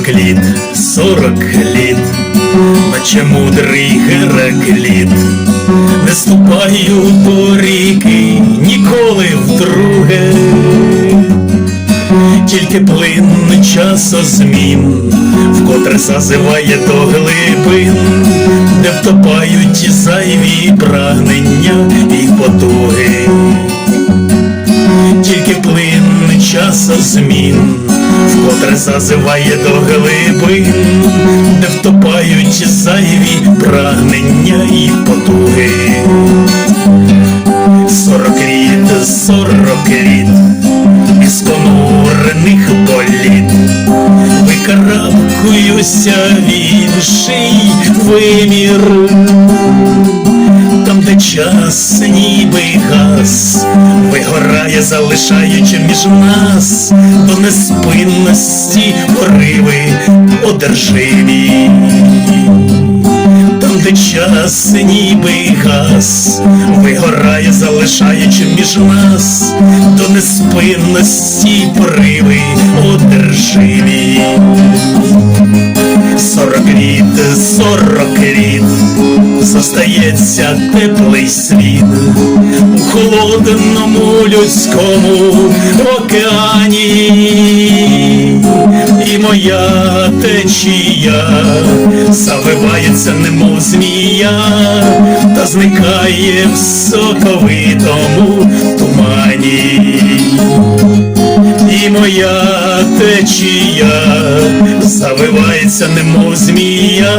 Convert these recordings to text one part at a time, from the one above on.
Сорок літ, сорок літ, наче мудрий Геракліт, не ступаю до ріки ніколи вдруге, тільки плин часозмін, вкотре зазиває до глибин, де втопають зайві прагнення і потуги. Тільки плин часозмін, вкотре зазиває до глибин, де втопають зайві прагнення і потуги. Сорок літ, сорок літ, із конурених боліт, викарабкуюся в інший вимір час ніби газ, вигорає, залишаючи між нас. До неспинності пориви одержимі. Там, де час ніби газ, вигорає, залишаючи між нас. До неспинності пориви одержимі. Сорок літ, сорок літ, зостається теплий світ у холодному людському океані, і моя течія завивається, немов змія, та зникає в соковитому тумані моя течія завивається, немов змія,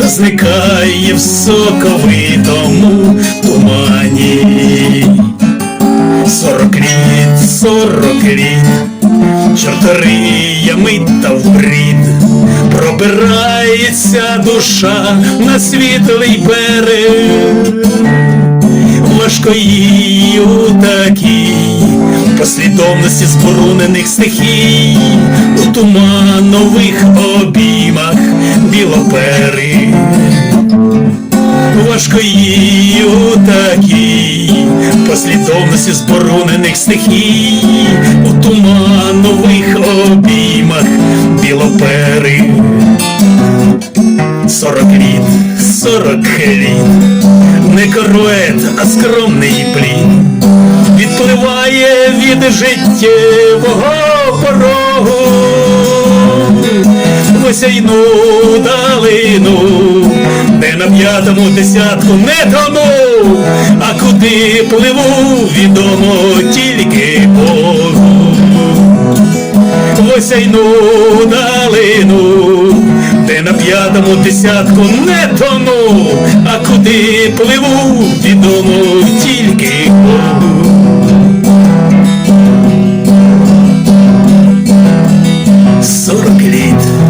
та зникає в соковитому тумані. Сорок літ, сорок літ, чорториями та вбрід, пробирається душа на світлий берег важко їй у такій послідовності зборонених стихій, у туманових обіймах білопери. Важко їй у такій послідовності зборонених стихій, у туманових обіймах білопери. Сорок літ, сорок літ, не корует, а скромний плід, відпливає від життєвого порогу, в осяйну далину, де на п'ятому десятку не тону, а куди пливу, відомо тільки Богу в осяйну далину, де на п'ятому десятку не тону, а куди пливу, відомо тільки. querido.